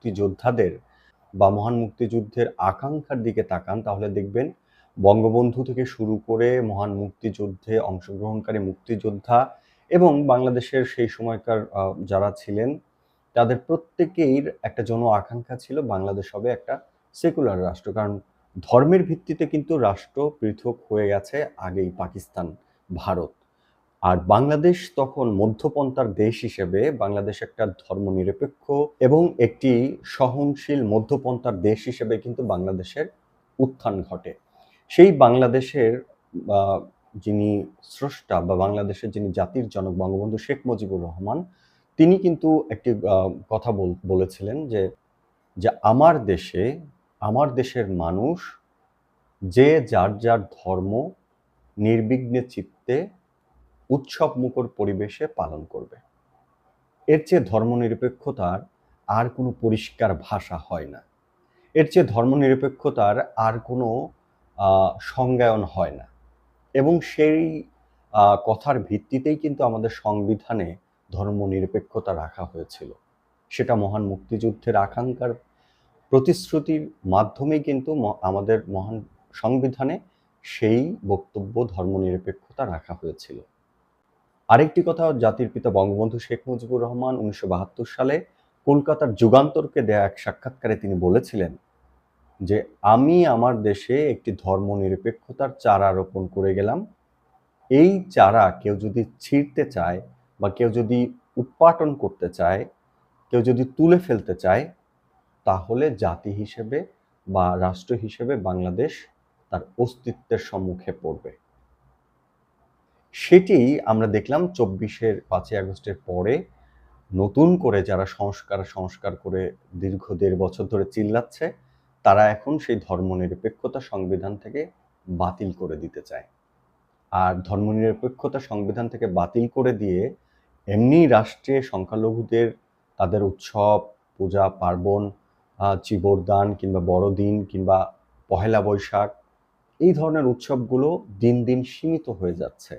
মুক্তিযোদ্ধাদের বা মহান মুক্তিযুদ্ধের আকাঙ্ক্ষার দিকে তাকান, তাহলে দেখবেন বঙ্গবন্ধু থেকে শুরু করে মহান মুক্তিযুদ্ধে অংশগ্রহণকারী মুক্তিযোদ্ধা এবং বাংলাদেশের সেই সময়কার যারা ছিলেন, তাদের প্রত্যেকের একটা জন আকাঙ্ক্ষা ছিল বাংলাদেশ হবে একটা সেকুলার রাষ্ট্র। কারণ ধর্মের ভিত্তিতে কিন্তু রাষ্ট্র পৃথক হয়ে গেছে আগেই পাকিস্তান, ভারত। আর বাংলাদেশ তখন মধ্যপন্থার দেশ হিসেবে বাংলাদেশ একটা ধর্মনিরপেক্ষ এবং একটি সহনশীল মধ্যপন্থার দেশ হিসেবে কিন্তু বাংলাদেশের উত্থান ঘটে। সেই বাংলাদেশের যিনি স্রষ্টা বা বাংলাদেশের যিনি জাতির জনক বঙ্গবন্ধু শেখ মুজিবুর রহমান, তিনি কিন্তু একটি কথা বল- বলেছিলেন যে যে আমার দেশে, আমার দেশের মানুষ যে যার যার ধর্ম নির্বিঘ্নে চিত্তে উৎসব মুখর পরিবেশে পালন করবে। এর চেয়ে ধর্মনিরপেক্ষতার আর কোনো পরিষ্কার ভাষা হয় না। এর চেয়ে ধর্মনিরপেক্ষতার আর কোনো সংজ্ঞায়ন হয় না। এবং সেই কথার ভিত্তিতেই কিন্তু আমাদের সংবিধানে ধর্মনিরপেক্ষতা রাখা হয়েছিল। সেটা মহান মুক্তিযুদ্ধের আকাঙ্ক্ষার প্রতিশ্রুতির মাধ্যমেই কিন্তু আমাদের মহান সংবিধানে সেই বক্তব্য ধর্মনিরপেক্ষতা রাখা হয়েছিল। আরেকটি কথা, জাতির পিতা বঙ্গবন্ধু শেখ মুজিবুর রহমান উনিশশো বাহাত্তর সালে কলকাতার যুগান্তরকে দেয়া এক সাক্ষাৎকারে তিনি বলেছিলেন যে, আমি আমার দেশে একটি ধর্মনিরপেক্ষতার চারা রোপণ করে গেলাম। এই চারা কেউ যদি ছিঁড়তে চায় বা কেউ যদি উৎপাটন করতে চায়, কেউ যদি তুলে ফেলতে চায়, তাহলে জাতি হিসেবে বা রাষ্ট্র হিসেবে বাংলাদেশ তার অস্তিত্বের সম্মুখে পড়বে। সেটি আমরা দেখলাম চব্বিশের পাঁচই আগস্টের পরে নতুন করে যারা সংস্কার সংস্কার করে দীর্ঘ দেড় বছর ধরে চিল্লাচ্ছে, তারা এখন সেই ধর্মনিরপেক্ষতা সংবিধান থেকে বাতিল করে দিতে চায়। আর ধর্মনিরপেক্ষতা সংবিধান থেকে বাতিল করে দিয়ে এমনি রাষ্ট্রে সংখ্যালঘুদের তাদের উৎসব, পূজা, পার্বণ চিবরদান কিংবা বড়দিন কিংবা পহেলা বৈশাখ এই ধরনের উৎসবগুলো দিন দিন সীমিত হয়ে যাচ্ছে।